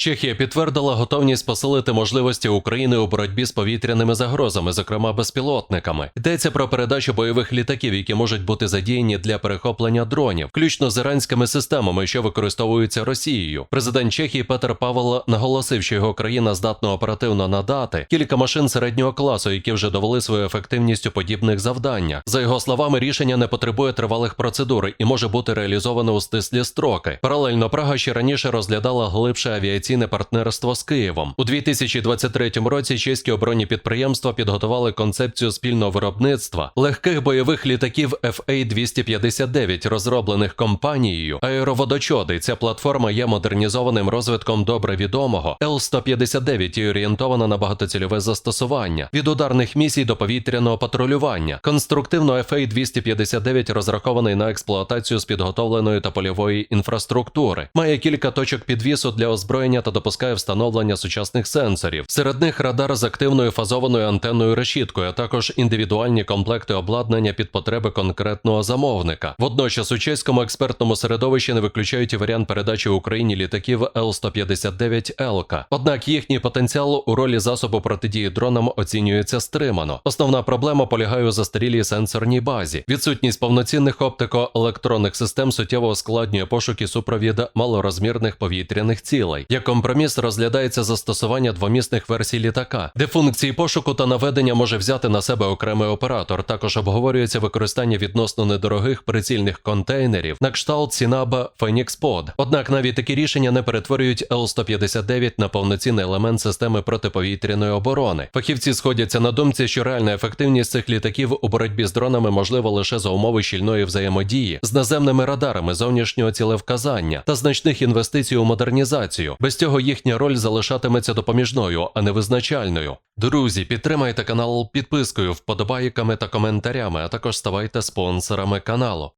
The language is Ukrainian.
Чехія підтвердила готовність посилити можливості України у боротьбі з повітряними загрозами, зокрема безпілотниками. Йдеться про передачу бойових літаків, які можуть бути задіяні для перехоплення дронів, включно з іранськими системами, що використовуються Росією. Президент Чехії Петер Павел наголосив, що його країна здатна оперативно надати кілька машин середнього класу, які вже довели свою ефективність у подібних завданнях. За його словами, рішення не потребує тривалих процедур і може бути реалізовано у стислі строки. Паралельно Прага ще раніше розглядала глибше авіаційне партнерство з Києвом. У 2023 році чеські оборонні підприємства підготували концепцію спільного виробництва легких бойових літаків FA-259, розроблених компанією Аероводочоди. Ця платформа є модернізованим розвитком добре відомого Л-159 і орієнтована на багатоцільове застосування від ударних місій до повітряного патрулювання. Конструктивно FA-259 розрахований на експлуатацію з підготовленої та польової інфраструктури. Має кілька точок підвісу для озброєння та допускає встановлення сучасних сенсорів. Серед них радар з активною фазованою антенною решіткою, а також індивідуальні комплекти обладнання під потреби конкретного замовника. Водночас у чеському експертному середовищі не виключають і варіант передачі Україні літаків Л-159 «Елка». Однак їхній потенціал у ролі засобу протидії дронам оцінюється стримано. Основна проблема полягає у застарілій сенсорній базі. Відсутність повноцінних оптико-електронних систем суттєво ускладнює пошуки супровід малорозмірних повітряних цілей. Як компроміс розглядається застосування двомісних версій літака, де функції пошуку та наведення може взяти на себе окремий оператор. Також обговорюється використання відносно недорогих прицільних контейнерів на кшталт Сінаба Pod. Однак навіть такі рішення не перетворюють Л-159 на повноцінний елемент системи протиповітряної оборони. Фахівці сходяться на думці, що реальна ефективність цих літаків у боротьбі з дронами можлива лише за умови щільної взаємодії з наземними радарами зовнішнього цілевказання та значних інвестицій у модернізацію. Без цього їхня роль залишатиметься допоміжною, а не визначальною. Друзі, підтримайте канал підпискою, вподобайками та коментарями, а також ставайте спонсорами каналу.